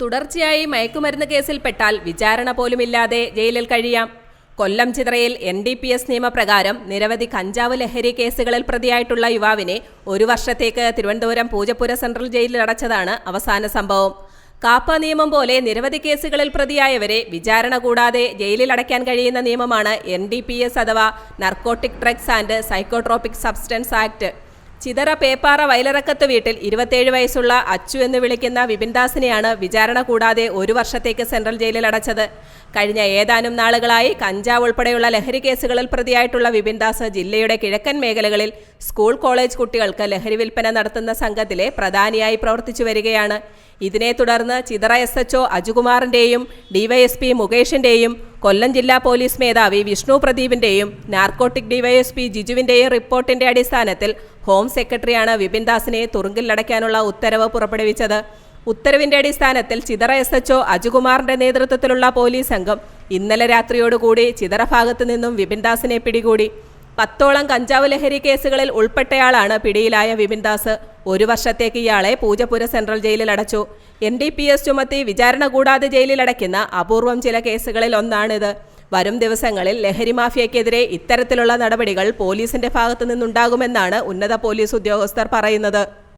തുടർച്ചയായി മയക്കുമരുന്ന് കേസിൽപ്പെട്ടാൽ വിചാരണ പോലുമില്ലാതെ ജയിലിൽ കഴിയാം. കൊല്ലം ചിത്രയിൽ എൻ ഡി പി എസ് നിയമപ്രകാരം നിരവധി കഞ്ചാവ് ലഹരി കേസുകളിൽ പ്രതിയായിട്ടുള്ള യുവാവിനെ ഒരു വർഷത്തേക്ക് തിരുവനന്തപുരം പൂജപ്പുര സെൻട്രൽ ജയിലിൽ അടച്ചതാണ് അവസാന സംഭവം. കാപ്പ നിയമം പോലെ നിരവധി കേസുകളിൽ പ്രതിയായവരെ വിചാരണ കൂടാതെ ജയിലിൽ അടയ്ക്കാൻ കഴിയുന്ന നിയമമാണ് എൻ ഡി പി എസ് അഥവാ narcotic drugs and psychotropic substance act Chithara Peppara വയലിറക്കത്ത് വീട്ടിൽ ഇരുപത്തേഴ് വയസ്സുള്ള അച്ചു എന്ന് വിളിക്കുന്ന വിപിൻദാസിനെയാണ് വിചാരണ കൂടാതെ ഒരു വർഷത്തേക്ക് സെൻട്രൽ ജയിലിൽ അടച്ചത്. കഴിഞ്ഞ ഏതാനും നാളുകളായി കഞ്ചാവ് ഉൾപ്പെടെയുള്ള ലഹരി കേസുകളിൽ പ്രതിയായിട്ടുള്ള വിപിൻദാസ് ജില്ലയുടെ കിഴക്കൻ മേഖലകളിൽ സ്കൂൾ കോളേജ് കുട്ടികൾക്ക് ലഹരി വിൽപ്പന നടത്തുന്ന സംഘത്തിലെ പ്രധാനിയായി പ്രവർത്തിച്ചു വരികയാണ്. ഇതിനെ തുടർന്ന് ചിതറ എസ് എച്ച്ഒ അജുകുമാറിന്റെയും ഡിവൈഎസ്പി മുകേഷിന്റെയും കൊല്ലം ജില്ലാ പോലീസ് മേധാവി വിഷ്ണു പ്രദീപിന്റെയും നാർക്കോട്ടിക് ഡിവൈഎസ്പി ജിജുവിന്റെയും റിപ്പോർട്ടിന്റെ അടിസ്ഥാനത്തിൽ ഹോം സെക്രട്ടറിയാണ് വിപിൻ ദാസിനെ തുറുങ്കിലടയ്ക്കാനുള്ള ഉത്തരവ് പുറപ്പെടുവിച്ചത്. ഉത്തരവിന്റെ അടിസ്ഥാനത്തിൽ ചിതറ എസ് എച്ച്ഒ അജുകുമാറിന്റെ നേതൃത്വത്തിലുള്ള പോലീസ് സംഘം ഇന്നലെ രാത്രിയോടുകൂടി ചിതറ ഭാഗത്തു നിന്നും വിപിൻദാസിനെ പിടികൂടി. പത്തോളം കഞ്ചാവ് ലഹരി കേസുകളിൽ ഉൾപ്പെട്ടയാളാണ് പിടിയിലായ വിപിൻദാസ് ഒരു വർഷത്തേക്ക് ഇയാളെ പൂജപ്പുര സെൻട്രൽ ജയിലിൽ അടച്ചു. എൻ ഡി പി എസ് ചുമത്തി വിചാരണ കൂടാതെ ജയിലിൽ അടയ്ക്കുന്ന അപൂർവം ചില കേസുകളിൽ ഒന്നാണിത്. വരും ദിവസങ്ങളിൽ ലഹരി മാഫിയയ്ക്കെതിരെ ഇത്തരത്തിലുള്ള നടപടികൾ പോലീസിന്റെ ഭാഗത്തു നിന്നുണ്ടാകുമെന്നാണ് ഉന്നത പോലീസ് ഉദ്യോഗസ്ഥർ പറയുന്നത്.